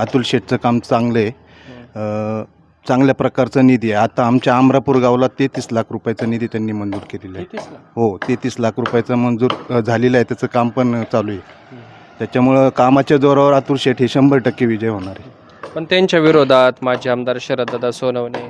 अतुल शेठचं काम चांगलं आहे. चांगल्या प्रकारचा निधी आहे. आता आमच्या अमरापूर गावाला तेहतीस लाख रुपयाचा निधी त्यांनी मंजूर केलेला आहे. हो तेहतीस लाख रुपयाचा मंजूर झालेला आहे. त्याचं काम पण चालू आहे. त्याच्यामुळं कामाच्या जोरावर अतुल शेठ हे शंभर टक्के विजय होणार आहे. पण त्यांच्या विरोधात माजी आमदार शरददादा सोनवणे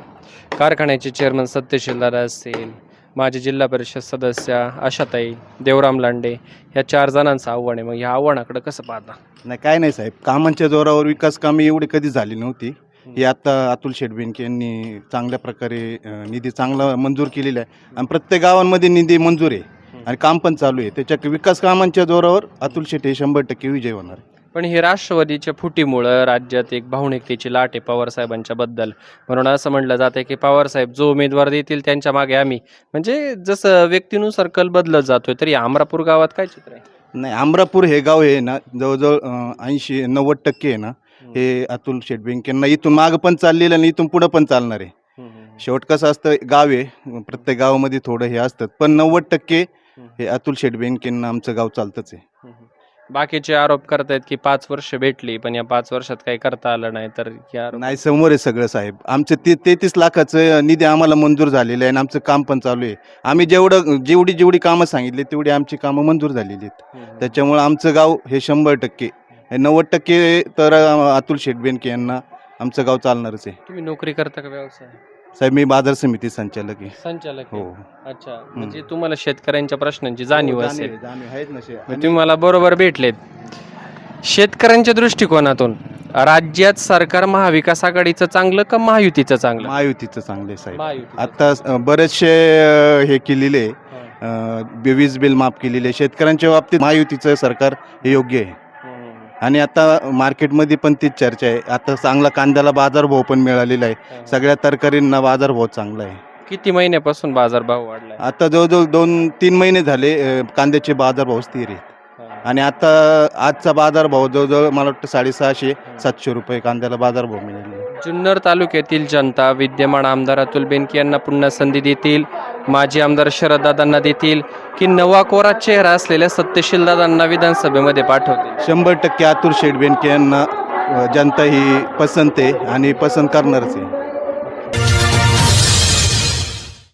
कारखान्याचे चेअरमन सत्यशील दादा असतील माजी जिल्हा परिषद सदस्य आशाताई देवराम लांडे या चार जणांचं आव्हान आहे. मग ह्या आव्हानाकडे कसं पाहता? नाही काय नाही साहेब. कामांच्या जोरावर विकास कामे एवढी कधी झाली नव्हती. ही आता अतुल शेठ बेनके यांनी चांगल्या प्रकारे निधी चांगला मंजूर केलेला आहे. आणि प्रत्येक गावांमध्ये निधी मंजूर आहे. आणि काम पण चालू आहे. त्याच्या विकास कामांच्या जोरावर अतुल शेठ हे शंभर टक्के विजय होणार आहे. पण हे राष्ट्रवादीच्या फुटीमुळं राज्यात एक भावनिकतेची लाट आहे पवारसाहेबांच्या बद्दल. म्हणून असं म्हटलं जातं की पवारसाहेब जो उमेदवार देतील त्यांच्या मागे आम्ही. म्हणजे जसं व्यक्तीनुसार कल बदलत जातोय तरी अमरापूर गावात काय चित्र आहे? नाही अमरापूर हे गाव आहे ना जवळजवळ ऐंशी नव्वद टक्के आहे ना हे अतुल शेठ बेनकेंना इथून मागं पण चाललेलं आणि इथून पुढं पण चालणार आहे. शेवट कसं असतं गाव आहे प्रत्येक गावामध्ये थोडं हे असतं पण नव्वद टक्के हे अतुल शेठ बेनकेंना आमचं गाव चालतंच आहे. बाकीचे आरोप करतायत की पाच वर्ष भेटली पण या पाच वर्षात काही करता आलं नाही तर या आरोप- नाही समोर आहे सगळं साहेब. आमचं ते तेहतीस लाखाचं निधी आम्हाला मंजूर झालेलं आहे आणि आमचं काम पण चालू आहे. आम्ही जेवढं जेवढी जेवढी कामं सांगितली तेवढी आमची कामं मंजूर झालेली आहेत. त्याच्यामुळं आमचं गाव हे शंभर टक्के हे नव्वद टक्के तर अं, अतुल शेठ बेनके यांना आमचं गाव चालणारच आहे. तुम्ही नोकरी करता का व्यवसाय? साहेब मी बाजार समिती संचालक आहे संचालक हो आहे. अच्छा म्हणजे तुम्हाला शेतकऱ्यांच्या प्रश्नांची जाणीव हो, असेल जाणीव आहेत ना शे- मग तुम्ही मला बरोबर भेटलेत शेतकऱ्यांच्या दृष्टिकोनातून राज्यात सरकार महाविकास आघाडीचं चांगलं का महायुतीचं चांगलं महायुतीचं चांगलं आहे साहेब महायुतीचं. आता अं, बरेचसे अं, हे केलेले आहे. हा. अं, वीज बिल माफ केलेले आहे. शेतकऱ्यांच्या बाबतीत महायुतीचं सरकार हे योग्य आहे. आणि आता मार्केटमध्ये पण तीच चर्चा आहे. आता चांगला कांद्याला बाजारभाव पण मिळालेला आहे. सगळ्या तरकारींना बाजारभाव चांगला आहे. किती महिन्यापासून बाजारभाव वाढलाय? आता जवळजवळ दोन तीन महिने झाले अं, कांद्याचे बाजारभाव स्थिर आहेत. हा. आणि आता आजचा बाजारभाव जवळजवळ मला वाटतं साडेसहाशे सातशे रुपये कांद्याला बाजारभाव मिळाले जुन्नर तालुक्यातील जनता विद्यमान आमदार अतुल बेनके यांना पुन्हा संधी देतील. माजी आमदार शरददादांना देतील की नवा कोरा चेहरा असलेल्या सत्यशील दादांना विधानसभेमध्ये पाठवतील? शंभर टक्के अतुल शेठ बेनके यांना जनता ही पसंत आहे आणि पसंत करणारच आहे.